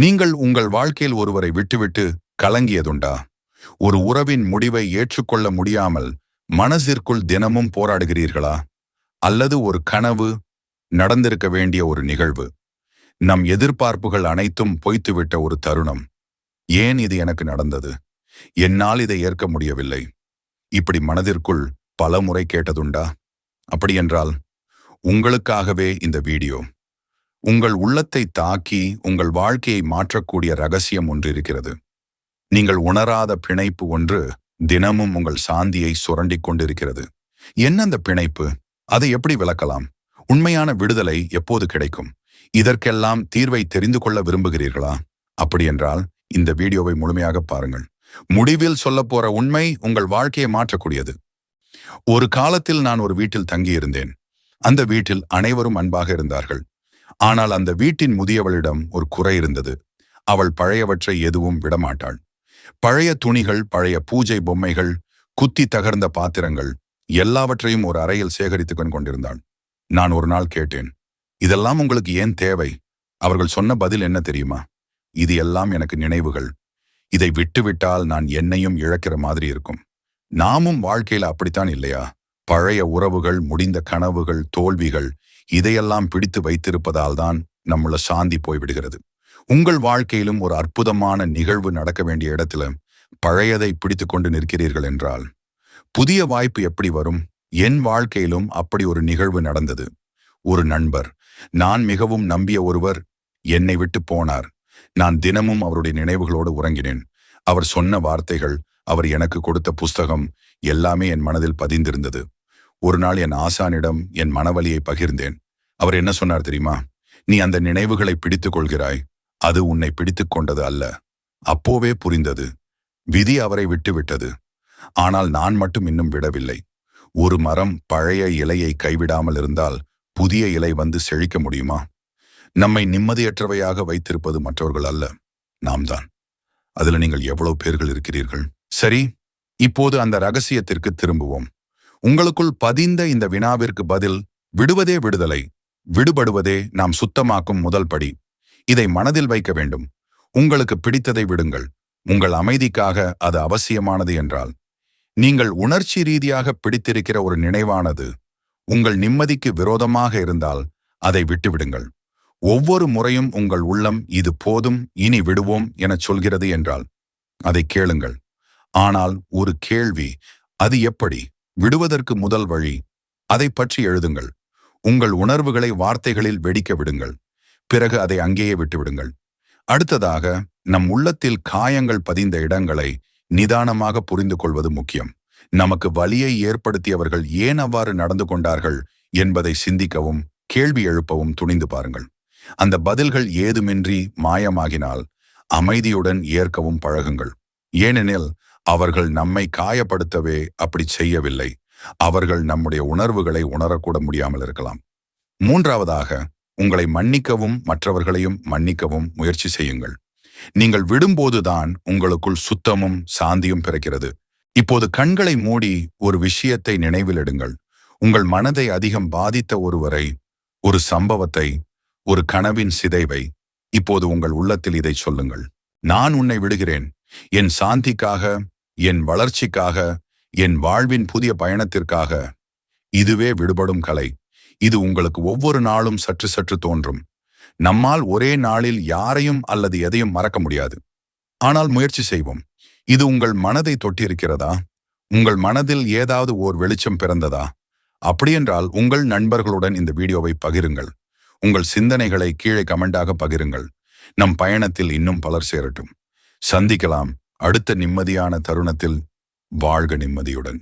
நீங்கள் உங்கள் வாழ்க்கையில் ஒருவரை விட்டுவிட்டு கலங்கியதுண்டா? ஒரு உறவின் முடிவை ஏற்றுக்கொள்ள முடியாமல் மனசிற்குள் தினமும் போராடுகிறீர்களா? அல்லது ஒரு கனவு நடந்திருக்க வேண்டிய ஒரு நிகழ்வு? நம் எதிர்பார்ப்புகள் அனைத்தும் பொய்த்துவிட்ட ஒரு தருணம். ஏன் இது எனக்கு நடந்தது? என்னால் இதை ஏற்க முடியவில்லை. இப்படி மனதிற்குள் பல முறை கேட்டதுண்டா? அப்படியென்றால் உங்களுக்காகவே இந்த வீடியோ. உங்கள் உள்ளத்தை தாக்கி உங்கள் வாழ்க்கையை மாற்றக்கூடிய ரகசியம் ஒன்று இருக்கிறது. நீங்கள் உணராத பிணைப்பு ஒன்று தினமும் உங்கள் சாந்தியை சுரண்டிக் கொண்டிருக்கிறது. என்ன அந்த பிணைப்பு? அதை எப்படி விளக்கலாம்? உண்மையான விடுதலை எப்போது கிடைக்கும்? இதற்கெல்லாம் தீர்வை தெரிந்து கொள்ள விரும்புகிறீர்களா? அப்படியென்றால் இந்த வீடியோவை முழுமையாக பாருங்கள். முடிவில் சொல்ல போற உண்மை உங்கள் வாழ்க்கையை மாற்றக்கூடியது. ஒரு காலத்தில் நான் ஒரு வீட்டில் தங்கியிருந்தேன். அந்த வீட்டில் அனைவரும் அன்பாக இருந்தார்கள். ஆனால் அந்த வீட்டின் முதியவளிடம் ஒரு குறை இருந்தது. அவள் பழையவற்றை எதுவும் விடமாட்டாள். பழைய துணிகள் பழைய பூஜை பொம்மைகள் குத்தி தகர்ந்த பாத்திரங்கள் எல்லாவற்றையும் ஒரு அறையில் சேகரித்துக் கொண்டிருந்தாள். நான் ஒரு நாள் கேட்டேன் இதெல்லாம் உங்களுக்கு ஏன் தேவை? அவர்கள் சொன்ன பதில் என்ன தெரியுமா? இது எல்லாம் எனக்கு நினைவுகள். இதை விட்டுவிட்டால் நான் என்னையும் இழக்கிற மாதிரி இருக்கும். நாமும் வாழ்க்கையில அப்படித்தான் இல்லையா? பழைய உறவுகள் முடிந்த கனவுகள் தோல்விகள் இதையெல்லாம் பிடித்து வைத்திருப்பதால் தான் நம்மள சாந்தி போய்விடுகிறது. உங்கள் வாழ்க்கையிலும் ஒரு அற்புதமான நிகழ்வு நடக்க வேண்டிய இடத்துல பழையதை பிடித்து கொண்டு நிற்கிறீர்கள் என்றால் புதிய வாய்ப்பு எப்படி வரும்? என் வாழ்க்கையிலும் அப்படி ஒரு நிகழ்வு நடந்தது. ஒரு நண்பர் நான் மிகவும் நம்பிய ஒருவர் என்னை விட்டு போனார். நான் தினமும் அவருடைய நினைவுகளோடு உறங்கினேன். அவர் சொன்ன வார்த்தைகள் அவர் எனக்கு கொடுத்த புஸ்தகம் எல்லாமே என் மனதில் பதிந்திருந்தது. ஒரு நாள் என் ஆசானிடம் என் மனவலியை பகிர்ந்தேன். அவர் என்ன சொன்னார் தெரியுமா? நீ அந்த நினைவுகளை பிடித்துக் கொள்கிறாய். அது உன்னை பிடித்துக் கொண்டது அல்ல. அப்போவே புரிந்தது. விதி அவரை விட்டுவிட்டது ஆனால் நான் மட்டும் இன்னும் விடவில்லை. ஒரு மரம் பழைய இலையை கைவிடாமல் இருந்தால் புதிய இலை வந்து செழிக்க முடியுமா? நம்மை நிம்மதியற்றவையாக வைத்திருப்பது மற்றவர்கள் அல்ல. நாம் தான். அதுல நீங்கள் எவ்வளவு பேர்கள் இருக்கிறீர்கள்? சரி இப்போது அந்த ரகசியத்திற்கு திரும்புவோம். உங்களுக்குள் பதிந்த இந்த வினாவிற்கு பதில் விடுவதே விடுதலை விடுபடுவதே நாம் சுத்தமாக்கும் முதல் படி. இதை மனதில் வைக்க வேண்டும். உங்களுக்கு பிடித்ததை விடுங்கள். உங்கள் அமைதிக்காக அது அவசியமானது என்றால். நீங்கள் உணர்ச்சி ரீதியாக பிடித்திருக்கிற ஒரு நினைவானது உங்கள் நிம்மதிக்கு விரோதமாக இருந்தால் அதை விட்டுவிடுங்கள். ஒவ்வொரு முறையும் உங்கள் உள்ளம் இது போதும் இனி விடுவோம் எனச் சொல்கிறது என்றால் அதை கேளுங்கள். ஆனால் ஒரு கேள்வி அது எப்படி? விடுவதற்கு முதல் வழி அதை பற்றி எழுதுங்கள். உங்கள் உணர்வுகளை வார்த்தைகளில் வெடிக்க விடுங்கள். பிறகு அதை அங்கேயே விட்டுவிடுங்கள். அடுத்ததாக நம் உள்ளத்தில் காயங்கள் பதிந்த இடங்களை நிதானமாக புரிந்து கொள்வது முக்கியம். நமக்கு வலியை ஏற்படுத்தியவர்கள் ஏன் அவ்வாறு நடந்து கொண்டார்கள் என்பதை சிந்திக்கவும் கேள்வி எழுப்பவும் துணிந்து பாருங்கள். அந்த பதில்கள் ஏதுமின்றி மாயமாகினால் அமைதியுடன் ஏற்கவும் பழகுங்கள். ஏனெனில் அவர்கள் நம்மை காயப்படுத்தவே அப்படி செய்யவில்லை. அவர்கள் நம்முடைய உணர்வுகளை உணரக்கூட முடியாமல் இருக்கலாம். மூன்றாவதாக உங்களை மன்னிக்கவும் மற்றவர்களையும் மன்னிக்கவும் முயற்சி செய்யுங்கள். நீங்கள் விடும்போதுதான் உங்களுக்குள் சுத்தமும் சாந்தியும் பிறக்கிறது. இப்போது கண்களை மூடி ஒரு விஷயத்தை நினைவிலிடுங்கள் உங்கள் மனதை அதிகம் பாதித்த ஒருவரை ஒரு சம்பவத்தை ஒரு கனவின் சிதைவை இப்போது உங்கள் உள்ளத்தில் இதை சொல்லுங்கள். நான் உன்னை விடுகிறேன். என் சாந்திக்காக என் வளர்ச்சிக்காக என் வாழ்வின் புதிய பயணத்திற்காக இதுவே விடுபடும் கலை. இது உங்களுக்கு ஒவ்வொரு நாளும் சற்று சற்று தோன்றும். நம்மால் ஒரே நாளில் யாரையும் அல்லது எதையும் மறக்க முடியாது. ஆனால் முயற்சி செய்வோம். இது உங்கள் மனதை தொட்டிருக்கிறதா? உங்கள் மனதில் ஏதாவது ஓர் வெளிச்சம் பிறந்ததா? அப்படியென்றால் உங்கள் நண்பர்களுடன் இந்த வீடியோவை பகிருங்கள். உங்கள் சிந்தனைகளை கீழே கமெண்டாக பகிருங்கள். நம் பயணத்தில் இன்னும் பலர் சேரட்டும். சந்திக்கலாம். அடுத்த நிம்மதியான தருணத்தில் வாழ்க நிம்மதியுடன்.